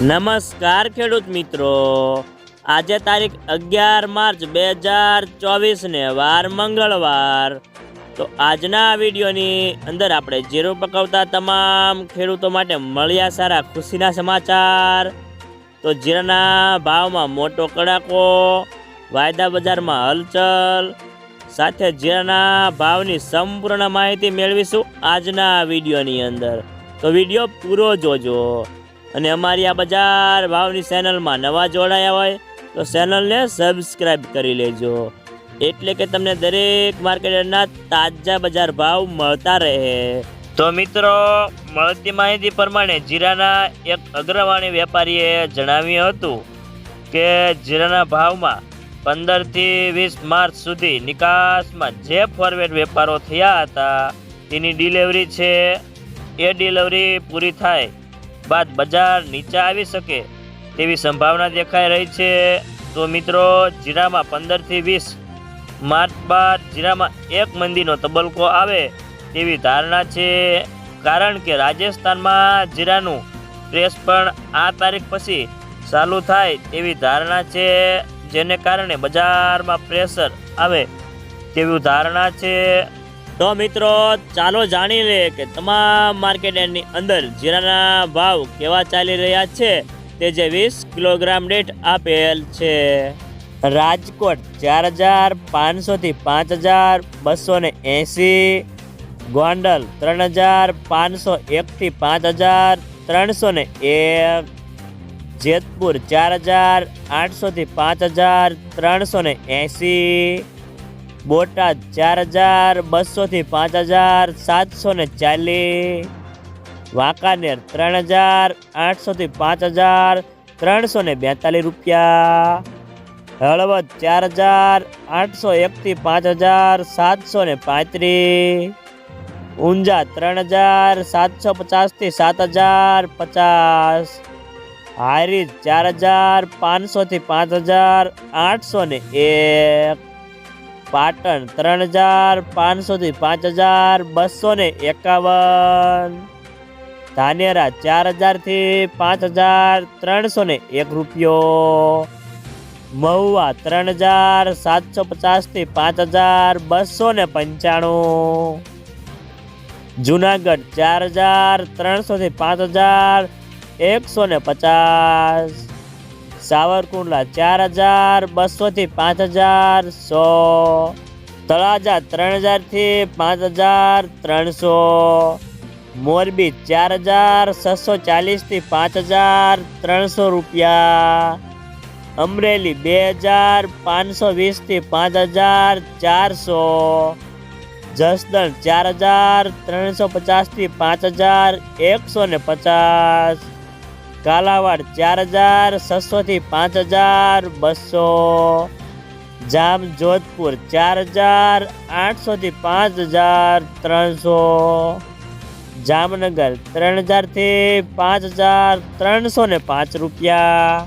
નમસ્કાર ખેડૂત મિત્રો. આજે તારીખ અગિયાર માર્ચ બે હજાર ચોવીસને વાર મંગળવાર. તો આજના વિડીયોની અંદર આપણે જીરું પકવતા તમામ ખેડૂતો માટે મળ્યા સારા ખુશીના સમાચાર. તો જીરાના ભાવમાં મોટો કડાકો, વાયદા બજારમાં હલચલ, સાથે જીરાના ભાવની સંપૂર્ણ માહિતી મેળવીશું આજના વિડીયોની અંદર. તો વીડિયો પૂરો જોજો. અને અમારી આ બજાર ભાવની ચેનલમાં નવા જોડાયા હોય તો ચેનલને સબસ્ક્રાઈબ કરી લેજો. એટલે કે તમને દરેક માર્કેટના તાજા બજાર ભાવ મળતા રહે. તો મિત્રો, મળતી માહિતી પ્રમાણે જીરાના એક અગ્રવાણી વેપારીએ જણાવ્યું હતું કે જીરાના ભાવમાં પંદરથી વીસ માર્ચ સુધી નિકાસમાં જે ફોરવેડ વેપારો થયા હતા, તેની ડિલિવરી છે, એ ડિલિવરી પૂરી થાય બાદ બજાર નીચે આવી શકે તેવી સંભાવના દેખાઈ રહી છે. તો મિત્રો, જીરામાં પંદરથી વીસ માર્ચ બાદ જીરામાં એક મંદીનો તબલકો આવે તેવી ધારણા છે. કારણ કે રાજસ્થાનમાં જીરાનું પ્રેસ પણ આ તારીખ પછી ચાલુ થાય તેવી ધારણા છે. જેને કારણે બજારમાં પ્રેશર આવે તેવી ધારણા છે. તો મિત્રો, ચાલો જાણી લે કે તમામ માર્કેટની અંદર જીરાના ભાવ કેવા ચાલી રહ્યા છે. તે જે વીસ કિલોગ્રામ દીઠ આપેલ છે. રાજકોટ ચાર હજાર પાંચસોથી પાંચ હજાર બસો ને એંસી ગોંડલ ત્રણ હજાર પાંચસો એકથી પાંચ હજાર ત્રણસો ને એક. જેતપુર ચાર હજાર આઠસોથી પાંચ હજાર ત્રણસો ને એંસી બોટાદ ચાર હજાર, બસોથી પાંચ હજાર, સાતસો ને ચાલીસ. વાંકાનેર ત્રણ હજાર, આઠસોથી પાંચ હજાર, ત્રણસો ને બેતાલીસ રૂપિયા. હળવદ ચાર હજાર, આઠસો એકથી પાંચ હજાર, સાતસો ને પાંત્રીસ. ઊંઝા ત્રણ હજાર, સાતસો પચાસથી સાત હજાર, પચાસ. હારીજ ચાર હજાર, પાંચસોથી પાંચ હજાર, આઠસો ને એક. પાટણ ત્રણ હજાર પાંચસોથી પાંચ હજાર બસો ને એકાવન. ધાનેરા ચાર હજારથી પાંચ હજાર ત્રણસો ને એક રૂપિયો. મહુવા ત્રણ હજાર સાતસો પચાસથી પાંચ હજાર બસો ને પંચાણું. જુનાગઢ ચાર હજાર ત્રણસોથી પાંચ હજાર એકસો ને પચાસ. સાવરકુંડલા ચાર હજાર બસોથી પાંચ હજાર સો. તળાજા ત્રણ હજારથી પાંચ હજાર ત્રણસો. મોરબી ચાર હજાર છસો ચાલીસથી પાંચ હજાર ત્રણસો રૂપિયા. અમરેલી બે હજાર પાંચસો વીસથી પાંચ હજાર ચારસો. જસદણ ચાર હજાર ત્રણસો પચાસથી પાંચ હજાર એકસો ને પચાસ. કાલાવાડ ચાર હજાર, છસોથી પાંચ હજાર, બસો. જામ જોધપુર ચાર હજાર, આઠસોથી પાંચ હજાર, ત્રણસો. જામનગર ત્રણ હજારથી પાંચ હજાર, ત્રણસો ને પાંચ રૂપિયા.